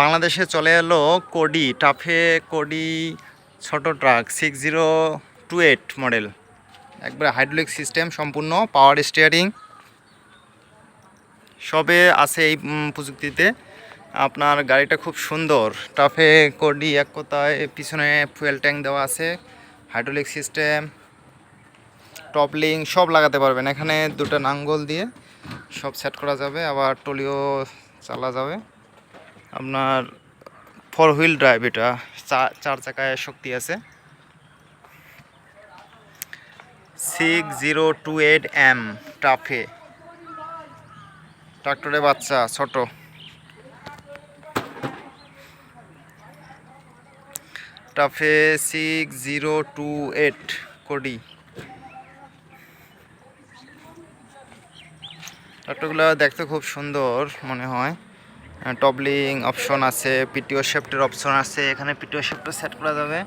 বাংলাদেশে চলে এলো কোডি, টাফে কোডি, ছোট truck six zero two eight model একবারে হাইড্রোলিক সিস্টেম সম্পূর্ণ পাওয়ার স্টিয়ারিং সবে আছে এই প্রযুক্তিতে। আপনার গাড়িটা খুব সুন্দর। টাফে কোডি এক কথায় পিছনে ফুয়েল ট্যাঙ্ক দেওয়া আছে হাইড্রোলিক সিস্টেম টপলিং সব লাগাতে পারবেন। এখানে দুটো নাঙ্গল দিয়ে সব সেট করা যাবে, আবার টলিও চালা যাবে। আপনার ফোর হুইল ড্রাইভ এটা। চার চাকায় শক্তি আছে। Six zero two eight M TAFE ট্রাক্টরে বাচ্চা, ছোট। TAFE six zero two eight Cody. ট্রাক্টরগুলো দেখতে খুব সুন্দর, মনে হয়। টবলিং অপশন আছে পিটিও শেফটের অপশন আছে, এখানে পিটিও শেফটও সেট করা যাবে।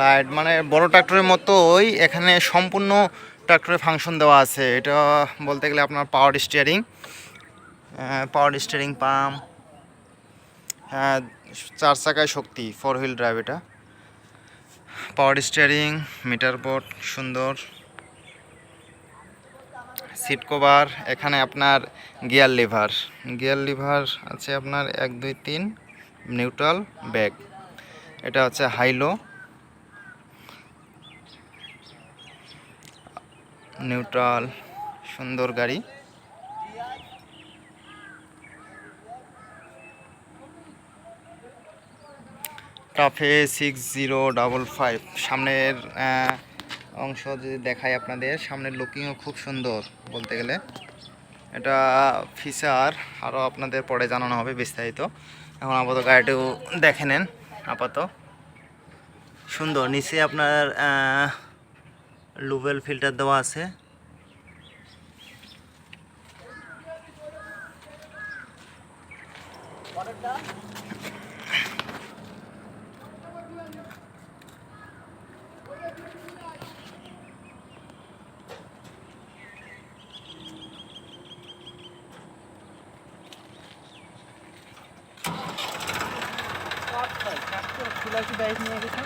লাইট মানে বড় ট্রাক্টরের মতোই এখানে সম্পূর্ণ ট্রাক্টরের ফাংশন দেওয়া আছে। এটা বলতে গেলে আপনার power steering power steering pump হ্যাঁ চার চাকায় শক্তি ফোর হুইল ড্রাইভ এটা। পাওয়ার স্টিয়ারিং মিটার বোর্ড সুন্দর। সিট কভার এখানে আপনার গিয়ার লিভার গিয়ার লিভার আছে আপনার এক, দুই, তিন নিউট্রাল ব্যাগ এটা হচ্ছে হাইলো নিউট্রাল সুন্দর গাড়ি। TAFE six zero double five সামনের অংশ যদি দেখাই আপনাদের, সামনের লুকিংও খুব সুন্দর বলতে গেলে। এটা ফিচার আরও আপনাদের পরে জানানো হবে বিস্তারিত। এখন আপাতত গাড়িটিও দেখে নেন, আপাতত। সুন্দর, নিচে আপনার লুবেল ফিল্টার দেওয়া আছে। খোলা কি বাইক নিয়ে গেছে